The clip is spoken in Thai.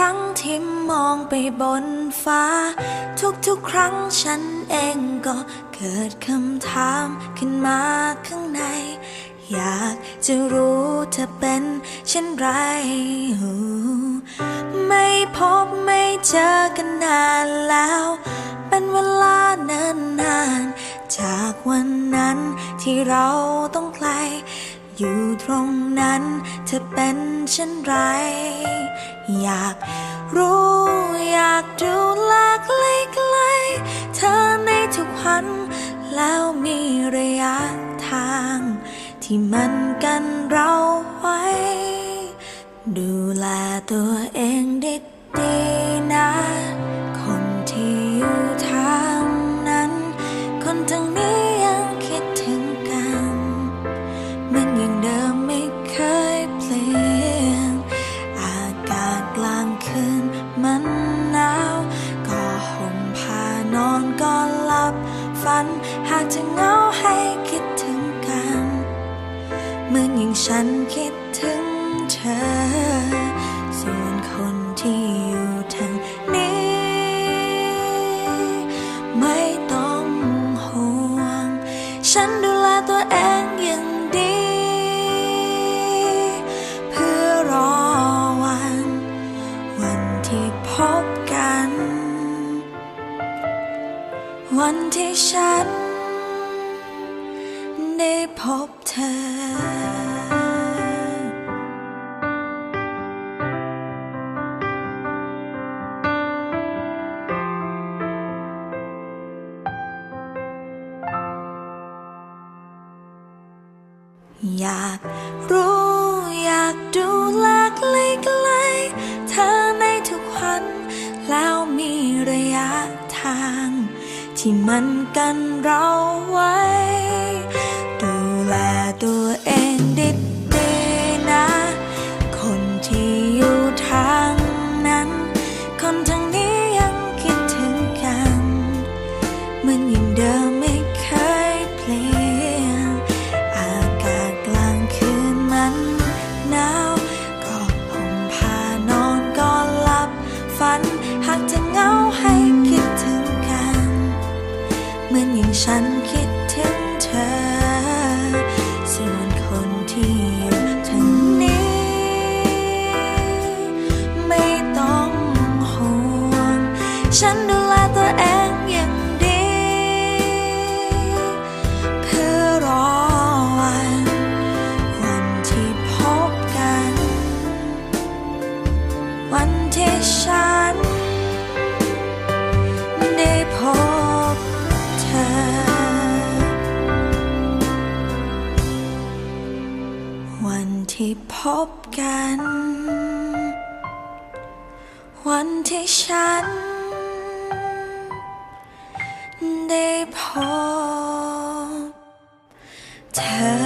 ครั้งที่มองไปบนฟ้า ทุกๆ ครั้งฉันเองก็เกิดคำถามขึ้นมาข้างใน อยากจะรู้เธอเป็นเช่นไร ไม่พบไม่เจอกันนานแล้ว เป็นเวลาเนิ่นนาน จากวันนั้นที่เราต้องไกล อยู่ตรงนั้นเธอเป็นเช่นไร อยากรู้อยากดูแลใกล้ๆเธอในทุกวัน แล้วมีระยะทาง ที่มันกันเราไว้ ดูแลตัวเองดีๆ มันยังเดิมไม่เคยเปลี่ยน อากาศกลางคืนมันหนาว ก็ห่มผ้านอนก็หลับฝัน หากจะเหงาให้คิดถึงกันเหมือนอย่างฉันคิดถึงเธอ ส่วนคนที่อยู่ทางนี้ ไม่ต้องห่วง ฉันดู ที่ฉัน ได้พบเธออยากรู้อยากดูแลใกไกลๆเธอในทุกวัน แล้วมีระยะทาง ที่มันกันเราไว้ ฉันคิดถึงเธอ ส่วนคนที่อยู่ทางนี้ ไม่ต้องห่วง ฉันดูแลตัวเองอย่างดี เพื่อรอวัน วันที่พบกัน วันที่ฉัน ที่พบกัน วันที่ฉัน ได้พบเธอ